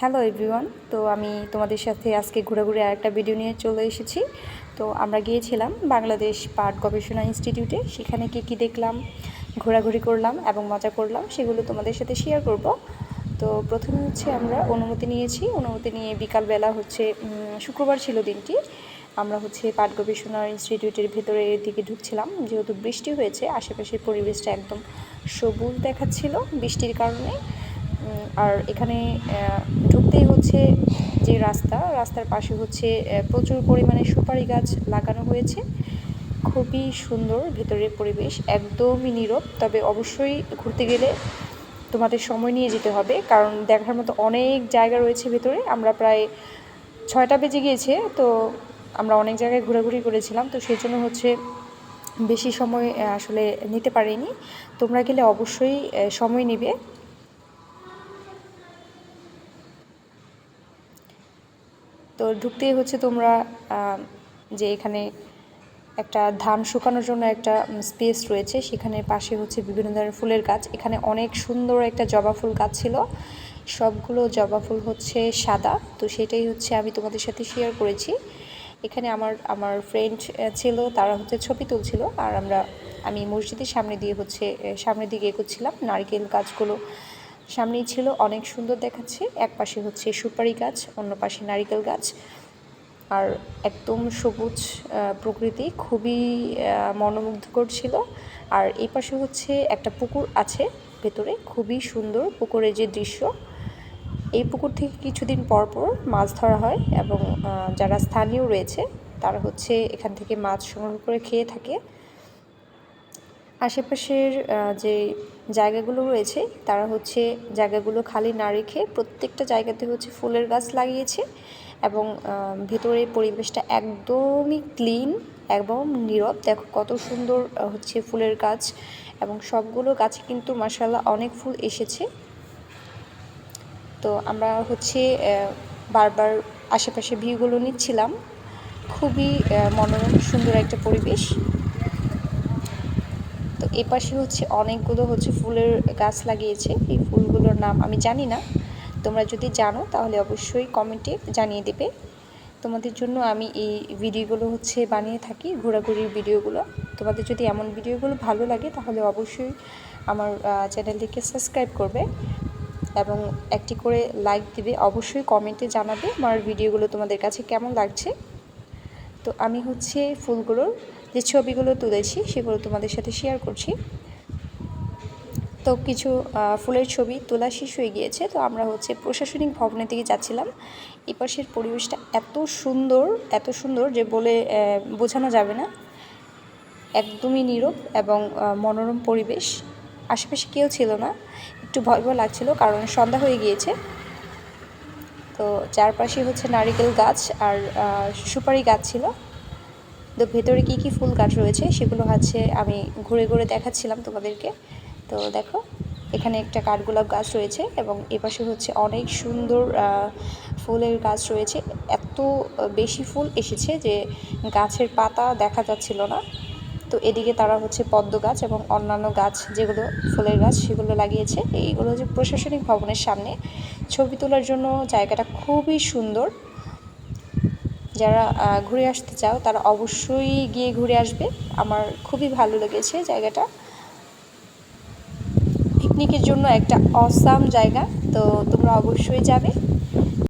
Hello everyone, তো আমি তোমাদের সাথে আজকে ঘোরাঘুরি আর একটা ভিডিও নিয়ে চলে এসেছি। তো আমরা গিয়েছিলাম বাংলাদেশ পাট গবেষণা ইনস্টিটিউটে, সেখানে কী কী দেখলাম, ঘোরাঘুরি করলাম এবং মজা করলাম, সেগুলো তোমাদের সাথে শেয়ার করব। তো প্রথমে হচ্ছে আমরা অনুমতি নিয়েছি। অনুমতি নিয়ে বিকালবেলা হচ্ছে শুক্রবার ছিল দিনটি। আমরা হচ্ছে পাট গবেষণা ইনস্টিটিউটের ভেতরে দিকে ঢুকছিলাম। যেহেতু বৃষ্টি হয়েছে, আশেপাশের পরিবেশটা একদম সবুজ দেখাচ্ছিল বৃষ্টির কারণে। আর এখানে ঢুকতেই হচ্ছে যে রাস্তা, রাস্তার পাশে হচ্ছে প্রচুর পরিমাণে সুপারি গাছ লাগানো হয়েছে। খুবই সুন্দর ভেতরের পরিবেশ, একদমই নীরব। তবে অবশ্যই ঘুরতে গেলে তোমাদের সময় নিয়ে যেতে হবে, কারণ দেখার মতো অনেক জায়গা রয়েছে ভেতরে। আমরা প্রায় ছয়টা বেজে গিয়েছে, তো আমরা অনেক জায়গায় ঘোরাঘুরি করেছিলাম, তো সেই জন্য হচ্ছে বেশি সময় আসলে নিতে পারিনি। তোমরা গেলে অবশ্যই সময় নেবে। তো ঢুকতেই হচ্ছে তোমরা যে এখানে একটা ধান শুকানোর জন্য একটা স্পেস রয়েছে। সেখানে পাশে হচ্ছে বিভিন্ন ধরনের ফুলের গাছ। এখানে অনেক সুন্দর একটা জবা ফুল গাছ ছিল। সবগুলো জবা ফুল হচ্ছে সাদা। তো সেটাই হচ্ছে আমি তোমাদের সাথে শেয়ার করেছি। এখানে আমার আমার ফ্রেন্ড ছিল, তারা হচ্ছে ছবি তুলছিল। আর আমরা, আমি মসজিদের সামনে দিয়ে হচ্ছে সামনের দিকে এগোচ্ছিলাম। নারকেল গাছগুলো সামনেই ছিল অনেক সুন্দর দেখাচ্ছে। এক পাশে হচ্ছে সুপারি গাছ, অন্য পাশে নারিকেল গাছ। আর একদম সবুজ প্রকৃতি খুবই মনোমুগ্ধকর ছিল। আর এই পাশে হচ্ছে একটা পুকুর আছে ভেতরে, খুবই সুন্দর পুকুরের যে দৃশ্য। এই পুকুর থেকে কিছুদিন পর পর মাছ ধরা হয় এবং যারা স্থানীয় রয়েছে তারা হচ্ছে এখান থেকে মাছ সংগ্রহ করে খেয়ে থাকে। আশেপাশের যে জায়গাগুলো রয়েছে, তারা হচ্ছে জায়গাগুলো খালি না রেখে প্রত্যেকটা জায়গাতে হচ্ছে ফুলের গাছ লাগিয়েছে এবং ভেতরের পরিবেশটা একদমই ক্লিন এবং নীরব। দেখো কত সুন্দর হচ্ছে ফুলের গাছ এবং সবগুলো গাছে কিন্তু মাসাল্লাহ অনেক ফুল এসেছে। তো আমরা হচ্ছে বারবার আশেপাশে ভিউগুলো নিচ্ছিলাম। খুবই মনোরম সুন্দর একটা পরিবেশ। তো এ পাশে হচ্ছে অনেকগুলো হচ্ছে ফুলের গাছ লাগিয়েছে। এই ফুলগুলোর নাম আমি জানি না। তোমরা যদি জানো তাহলে অবশ্যই কমেন্টে জানিয়ে দেবে। তোমাদের জন্য আমি এই ভিডিওগুলো হচ্ছে বানিয়ে থাকি, ঘোরাঘুরির ভিডিওগুলো তোমাদের যদি এমন ভিডিওগুলো ভালো লাগে তাহলে অবশ্যই আমার চ্যানেলটিকে সাবস্ক্রাইব করবে এবং একটি করে লাইক দিবে। অবশ্যই কমেন্টে জানাবে আমার ভিডিওগুলো তোমাদের কাছে কেমন লাগছে। তো আমি হচ্ছে ফুলগুলোর যে ছবিগুলো তুলেছি সেগুলো তোমাদের সাথে শেয়ার করছি। তো কিছু ফুলের ছবি তোলা শেষ হয়ে গিয়েছে। তো আমরা হচ্ছে প্রশাসনিক ভবনের দিকে যাচ্ছিলাম। এই পাশের পরিবেশটা এত সুন্দর এত সুন্দর যে বলে বোঝানো যাবে না। একদমই নীরব এবং মনোরম পরিবেশ। আশেপাশে কেউ ছিল না। একটু ভয় ভয় লাগছিল কারণ সন্ধ্যা হয়ে গিয়েছে। তো চারপাশে হচ্ছে নারিকেল গাছ আর সুপারি গাছ ছিল। তো ভেতরে কী কী ফুল গাছ রয়েছে সেগুলো হচ্ছে আমি ঘুরে ঘুরে দেখাচ্ছিলাম তোমাদেরকে। তো দেখো, এখানে একটা কাঠগোলাপ গাছ রয়েছে এবং এপাশে হচ্ছে অনেক সুন্দর ফুলের গাছ রয়েছে। এত বেশি ফুল এসেছে যে গাছের পাতা দেখা যাচ্ছিল না। তো এদিকে তারা হচ্ছে পদ্ম গাছ এবং অন্যান্য গাছ যেগুলো ফুলের গাছ সেগুলো লাগিয়েছে। এইগুলো হচ্ছে প্রশাসনিক ভবনের সামনে। ছবি তোলার জন্য জায়গাটা খুবই সুন্দর। যারা ঘুরে আসতে চাও, তারা অবশ্যই গিয়ে ঘুরে আসবে। আমার খুবই ভালো লেগেছে জায়গাটা। পিকনিকের জন্য একটা অসাম জায়গা, তো তোমরা অবশ্যই যাবে।